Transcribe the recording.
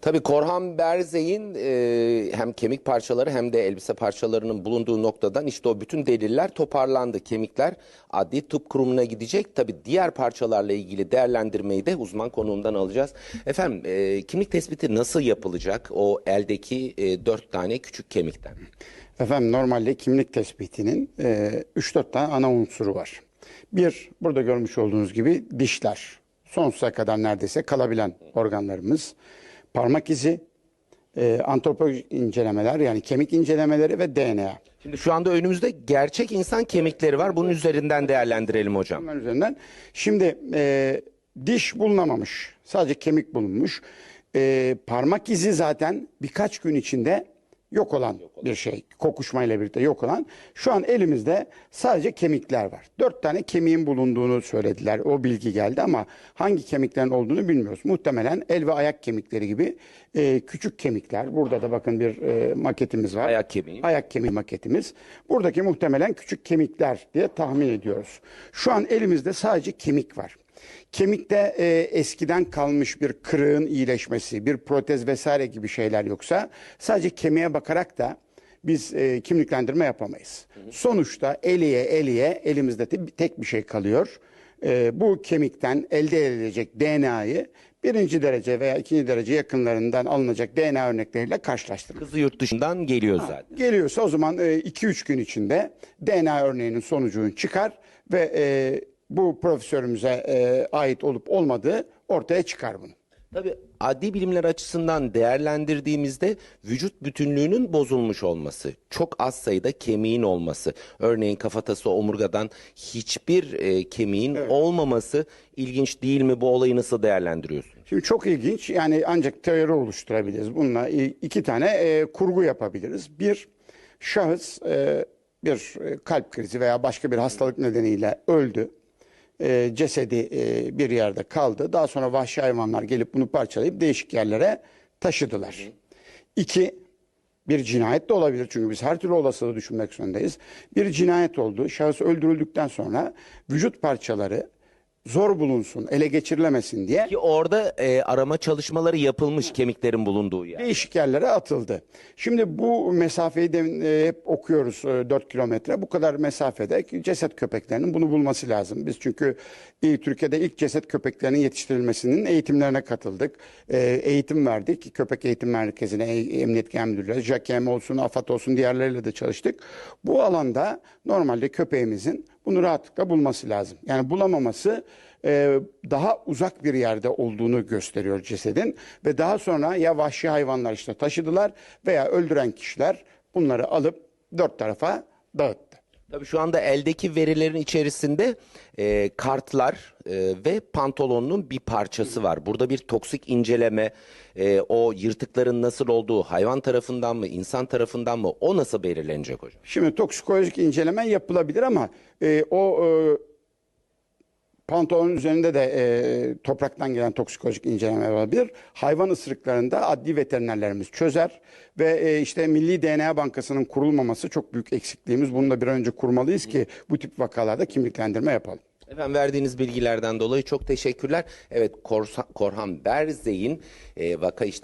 Tabii Korhan Berzey'in e, hem kemik parçaları hem de elbise parçalarının bulunduğu noktadan işte o bütün deliller toparlandı. Kemikler adli tıp kurumuna gidecek. Tabii diğer parçalarla ilgili değerlendirmeyi de uzman konuğundan alacağız. Efendim e, kimlik tespiti nasıl yapılacak o eldeki e, dört tane küçük kemikten? Efendim normalde kimlik tespitinin e, 3-4 tane ana unsuru var. Bir, burada görmüş olduğunuz gibi dişler. Sonsuza kadar neredeyse kalabilen organlarımız. Parmak izi, e, antropolojik incelemeler yani kemik incelemeleri ve DNA. Şimdi şu anda önümüzde gerçek insan kemikleri var. Bunun üzerinden değerlendirelim hocam. Bunların üzerinden. Şimdi e, diş bulunamamış. Sadece kemik bulunmuş. E, parmak izi zaten birkaç gün içinde yok olan bir şey. Kokuşmayla birlikte yok olan. Şu an elimizde sadece kemikler var. Dört tane kemiğin bulunduğunu söylediler. O bilgi geldi ama hangi kemiklerin olduğunu bilmiyoruz. Muhtemelen el ve ayak kemikleri gibi e, küçük kemikler. Burada da bakın bir e, maketimiz var. Ayak kemiği. Ayak kemiği maketimiz. Buradaki muhtemelen küçük kemikler diye tahmin ediyoruz. Şu an elimizde sadece kemik var. Kemikte e, eskiden kalmış bir kırığın iyileşmesi, bir protez vesaire gibi şeyler yoksa sadece kemiğe bakarak da biz e, kimliklendirme yapamayız. Sonuçta eliye eliye elimizde te- tek bir şey kalıyor. E, bu kemikten elde edilecek DNA'yı birinci derece veya ikinci derece yakınlarından alınacak DNA örnekleriyle karşılaştırmak. Kızı yurt dışından geliyor zaten. Geliyorsa o zaman 2-3 gün içinde DNA örneğinin sonucunu çıkar ve e, bu profesörümüze e, ait olup olmadığı ortaya çıkar bunu. Tabii adli bilimler açısından değerlendirdiğimizde vücut bütünlüğünün bozulmuş olması, çok az sayıda kemiğin olması, örneğin kafatası omurgadan hiçbir e, kemiğin olmaması ilginç değil mi? Bu olayı nasıl değerlendiriyorsun? Şimdi çok ilginç yani ancak teori oluşturabiliriz. Bununla iki tane e, kurgu yapabiliriz. Bir şahıs e, bir e, kalp krizi veya başka bir hastalık nedeniyle öldü. E, cesedi e, bir yerde kaldı. Daha sonra vahşi hayvanlar gelip bunu parçalayıp değişik yerlere taşıdılar. İki, bir cinayet de olabilir çünkü biz her türlü olasılığı düşünmek zorundayız. Bir cinayet oldu. Şahıs öldürüldükten sonra vücut parçaları zor bulunsun, ele geçirilemesin diye Ki orada e, arama çalışmaları yapılmış kemiklerin bulunduğu yer. değişik yerlere atıldı. Şimdi bu mesafeyi de e, hep okuyoruz e, 4 kilometre. Bu kadar mesafede ceset köpeklerinin bunu bulması lazım. Biz çünkü e, Türkiye'de ilk ceset köpeklerinin yetiştirilmesinin eğitimlerine katıldık. E, eğitim verdik. Köpek Eğitim Merkezi'ne, e, Emniyet Genel Müdürlüğü, JAKEM olsun, AFAD olsun diğerleriyle de çalıştık. Bu alanda normalde köpeğimizin bunu rahatlıkla bulması lazım. Yani bulamaması e, daha uzak bir yerde olduğunu gösteriyor cesedin ve daha sonra ya vahşi hayvanlar işte taşıdılar veya öldüren kişiler bunları alıp dört tarafa dağıttı. Tabii şu anda eldeki verilerin içerisinde e, kartlar e, ve pantolonun bir parçası var. Burada bir toksik inceleme, e, o yırtıkların nasıl olduğu hayvan tarafından mı, insan tarafından mı o nasıl belirlenecek hocam? Şimdi toksikolojik inceleme yapılabilir ama e, o e, pantolonun üzerinde de e, topraktan gelen toksikolojik inceleme olabilir. Hayvan ısırıklarında adli veterinerlerimiz çözer ve e, işte Milli DNA Bankası'nın kurulmaması çok büyük eksikliğimiz. Bunu da bir önce kurmalıyız ki bu tip vakalarda kimliklendirme yapalım. Efendim verdiğiniz bilgilerden dolayı çok teşekkürler. Evet Korsa- Korhan Berzey'in e, vaka işte